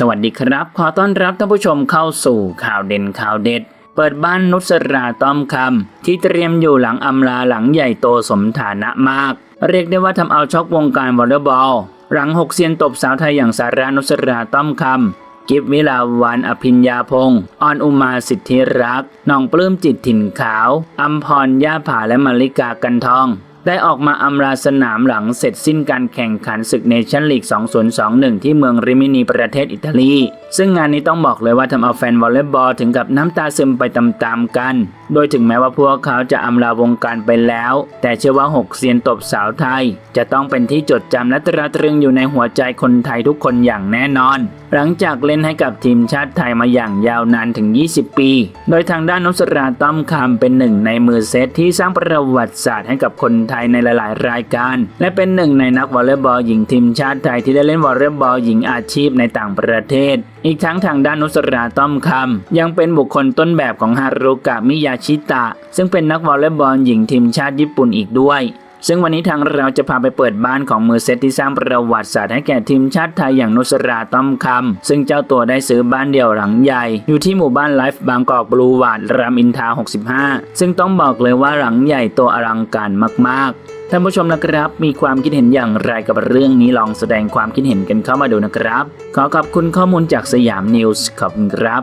สวัสดีครับ ขอต้อนรับท่านผู้ชมเข้าสู่ข่าวเด่นข่าวเด็ด เปิดบ้านนุสราต้อมคำที่เตรียมอยู่หลังอำลาหลังใหญ่โตสมฐานะมาก เรียกได้ว่าทำเอาช็อกวงการวอลเลย์บอล หลังหกเซียนตบสาวไทยอย่างสารานุสราต้อมคำกิฟวิลาวันอภิญญาพงศ์ออนอุมาสิทธิรักน้องปลื้มจิตถิ่นขาวอัมพรย่าผาและมาริกากันทอง ได้ออกมาอำลาสนามหลังเสร็จสิ้นการแข่งขันศึกเนชั่นลีก 2021 ที่เมืองริมินีประเทศอิตาลีซึ่งงานนี้ต้องบอกเลยว่าทำเอาแฟนวอลเลย์บอลถึงกับน้ำตาซึมไปตามๆกัน โดยถึงแม้ว่าพวกเขาจะอำลาวงการไปแล้ว แต่เชื่อว่า 6เซียนตบสาวไทย จะต้องเป็นที่จดจำและตราตรึงอยู่ในหัวใจคนไทยทุกคนอย่างแน่นอน หลังจากเล่นให้กับทีมชาติไทยมาอย่างยาวนานถึง 20 ปี โดยทางด้านนุสราต้อมคำเป็นหนึ่งในมือเซตที่สร้างประวัติศาสตร์ให้กับคนไทยในหลาย ๆ รายการ และเป็นหนึ่งในนักวอลเลย์บอลหญิงทีมชาติไทยที่ได้เล่นวอลเลย์บอลหญิงอาชีพในต่างประเทศอีกทั้งทางด้านนุสราต้อมคำยังเป็นบุคคลต้นแบบของฮารุกะมิยาชิตะ ซึ่งเป็นนักวอลเลย์บอลหญิงทีมชาติญี่ปุ่นอีกด้วย ซึ่งวันนี้ทางเราจะพาไปเปิดบ้านของมือเซตที่สร้างประวัติศาสตร์ให้แก่ทีมชาติไทยอย่างนุสราต้อมคำซึ่งเจ้าตัวได้ซื้อบ้านเดี่ยวหลังใหญ่ อยู่ที่หมู่บ้านไลฟ์บางกอกบลูวาร์ดรามอินทรา65 ซึ่งต้องบอกเลยว่าหลังใหญ่โตอลังการมากๆท่านผู้ชมนะครับ มีความคิดเห็นอย่างไรกับเรื่องนี้ลองแสดงความคิดเห็นกันเข้ามาดูนะครับ ขอขอบคุณข้อมูลจากสยามนิวส์ขอบคุณครับ